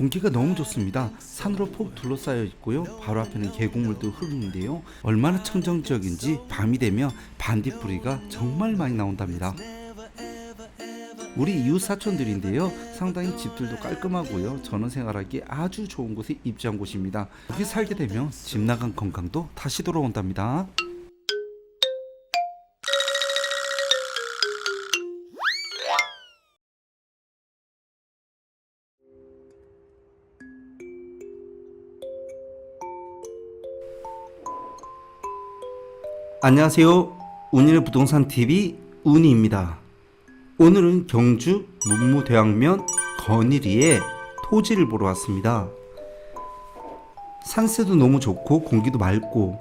공기가 너무 좋습니다. 산으로 폭 둘러싸여 있고요. 바로 앞에는 계곡물도 흐르는데요. 얼마나 청정지역인지 밤이 되면 반딧불이가 정말 많이 나온답니다. 우리 이웃 사촌들인데요. 상당히 집들도 깔끔하고요. 전원 생활하기 아주 좋은 곳에 입주한 곳입니다. 여기 살게 되면 집 나간 건강도 다시 돌아온답니다. 안녕하세요. 운인의 부동산 TV 운이입니다. 오늘은 경주 문무대왕면 건일이의 토지를 보러 왔습니다. 산세도 너무 좋고 공기도 맑고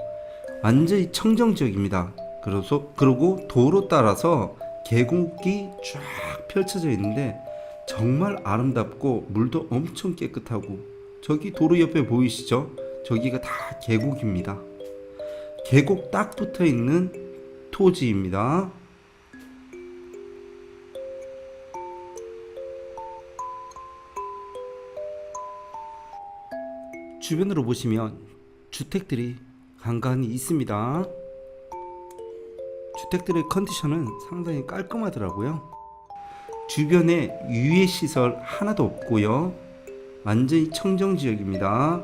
완전히 청정 지역입니다. 그래서 그리고 도로 따라서 계곡이 쫙 펼쳐져 있는데 정말 아름답고 물도 엄청 깨끗하고 저기 도로 옆에 보이시죠? 저기가 다 계곡입니다. 계곡 딱 붙어 있는 토지입니다. 주변으로 보시면 주택들이 간간히 있습니다. 주택들의 컨디션은 상당히 깔끔하더라고요. 주변에 유해 시설 하나도 없고요. 완전히 청정 지역입니다.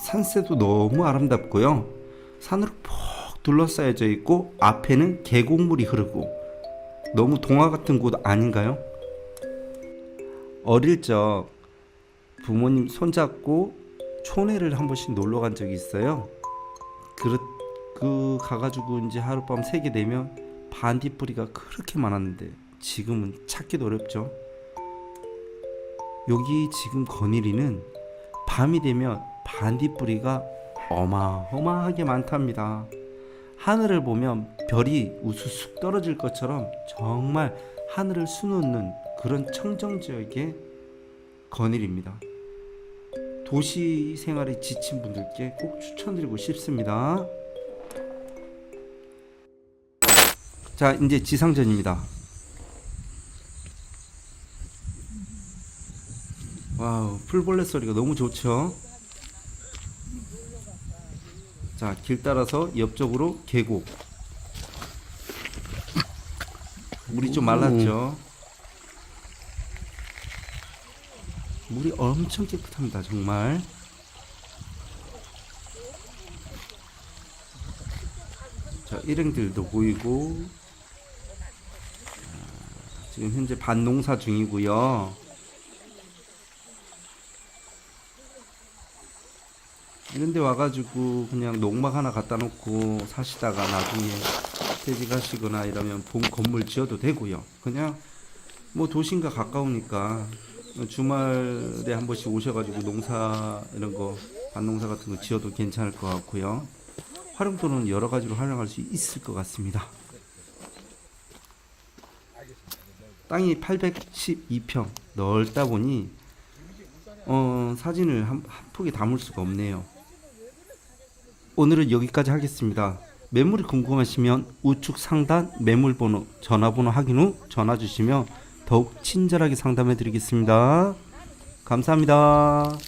산세도 너무 아름답고요. 산으로 폭 둘러싸여져 있고 앞에는 계곡물이 흐르고 너무 동화 같은 곳 아닌가요? 어릴 적 부모님 손잡고 촌에를 한 번씩 놀러 간 적이 있어요. 그, 그 가가지고 이제 하룻밤 새게 되면 반딧불이가 그렇게 많았는데 지금은 찾기도 어렵죠. 여기 지금 건일이는 밤이 되면 반딧불이가 어마어마하게 많답니다. 하늘을 보면 별이 우수숙 떨어질 것처럼 정말 하늘을 수놓는 그런 청정 지역의 건일입니다. 도시 생활에 지친 분들께 꼭 추천드리고 싶습니다. 자, 이제 지상전입니다. 와우, 풀벌레 소리가 너무 좋죠? 자, 길 따라서 옆쪽으로 계곡. 물이 좀 말랐죠? 물이 엄청 깨끗합니다, 정말. 자, 일행들도 보이고. 자, 지금 현재 반농사 중이고요. 이런 데 와가지고 그냥 농막 하나 갖다 놓고 사시다가 나중에 퇴직하시거나 이러면 본 건물 지어도 되고요. 그냥 뭐 도심과 가까우니까 주말에 한 번씩 오셔가지고 농사 이런 거 반농사 같은 거 지어도 괜찮을 것 같고요. 활용도는 여러 가지로 활용할 수 있을 것 같습니다. 땅이 812평 넓다 보니 어, 사진을 한, 한 폭에 담을 수가 없네요. 오늘은 여기까지 하겠습니다. 매물이 궁금하시면 우측 상단 매물번호, 전화번호 확인 후 전화 주시면 더욱 친절하게 상담해 드리겠습니다. 감사합니다.